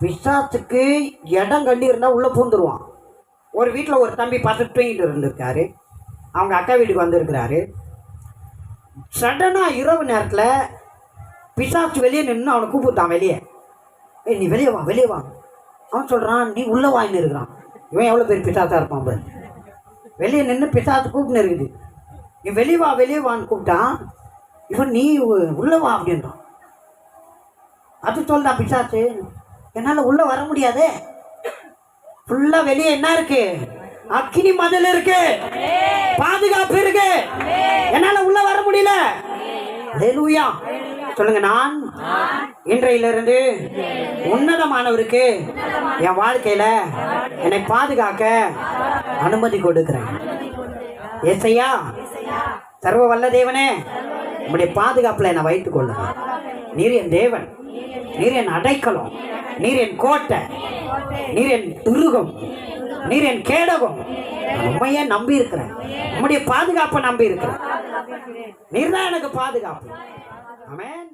பிசாத்துக்கு இடம் கண்டி இருந்தால் உள்ளே பூந்துருவான். ஒரு வீட்டில் ஒரு தம்பி பார்த்து தூங்கிட்டு இருந்திருக்காரு. அவங்க அக்கா வீட்டுக்கு வந்திருக்கிறாரு. சடனாக இரவு நேரத்தில் பிசாசு வெளியே நின்று அவனை கூப்பிட்டான் வெளியே. ஏய் நீ வெளியே வா வெளியே வா. அவன் சொல்கிறான் நீ உள்ளே வாங்கின்னு இருக்கிறான். இவன் எவ்வளோ பேர் பிசாத்தாக இருப்பான் பாரு. வெளியே நின்று பிசாத்து கூப்பிட்டு இருக்குது. நீ வெளியே வா வெளியே வான்னு கூப்பிட்டான். இவன் நீ உ- உள்ளே வா அப்படின்றான். அது சொல்றான் பிசாச்சு என்னால் உள்ளே வர முடியாதே. ஃபுல்லாக வெளியே என்ன இருக்கு? அக்கினி மதில் இருக்கு. பாதுகாப்பு இருக்கு. என்னால உள்ள வர முடியல. ஹalleluya. சொல்லுங்க நான் இன்றையிலிருந்து உன்னதமானவருக்கு என் வாழ்க்கையில என்னை பாதுகாக்க அனுமதி கொடுக்கிறேன். ஏசையா சர்வ வல்ல தேவனே உங்களுடைய பாதுகாப்புல என்னை வைத்துக் கொள்ளுங்க. நீர் என் தேவன். நீர் என் அடைக்கலம் நீர் என் கோட்டை நீர் என் துருகம் நீர் என் கேடகம். உண்மையே நம்பி இருக்கிறேன் உம்முடைய பாதுகாப்பை நம்பி இருக்கிறேன் நீர் தான் எனக்கு பாதுகாப்பு. ஆமென்.